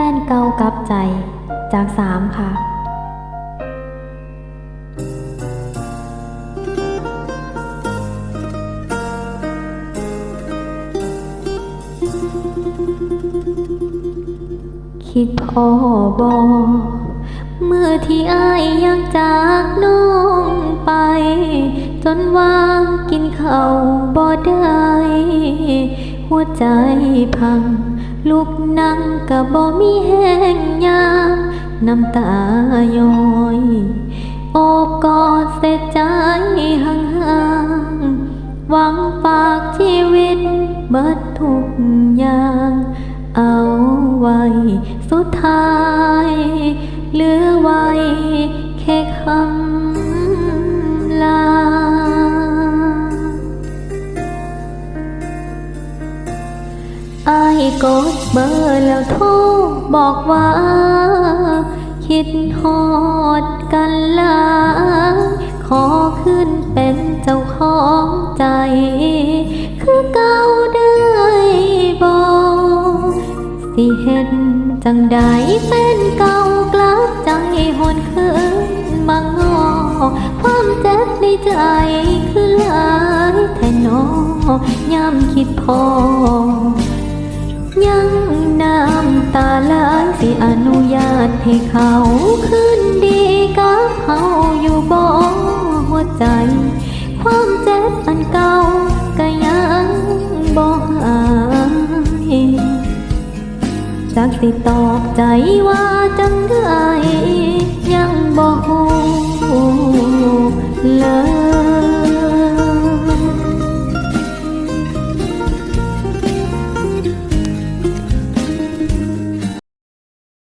ฟนเก่ากับใจ จากสามค่ะคิดพอบอเมื่อที่อายยากจากน้องไป จนว่ากินข้าวบ่ได้ หัวใจพัง ลูกนั่งกับบ่มีแห้งยามน้ำตาย้อยโอบกอดเสียใจห่างๆหวังฝากชีวิตเบิดทุกอย่าง เอาไว้สุดท้าย เหลือไว้แค่คำ อายกดเบอร์แล้วโทรบอกว่า คิดฮอดกันลาขอขึ้นเป็นเจ้าของใจ คือเก่าได้บอกสิเห็นจังใดเป็นเก่ากลับใจหวนคืนมางอความเจ็บในใจ ยังน้ำตาไหลสิอนุญาตให้เขาคืนดีกับเขาอยู่บ่หัวใจ ความเจ็บอันเก่าก็ยังบ่หายจากสิตอบใจว่าจังได้ยังบ่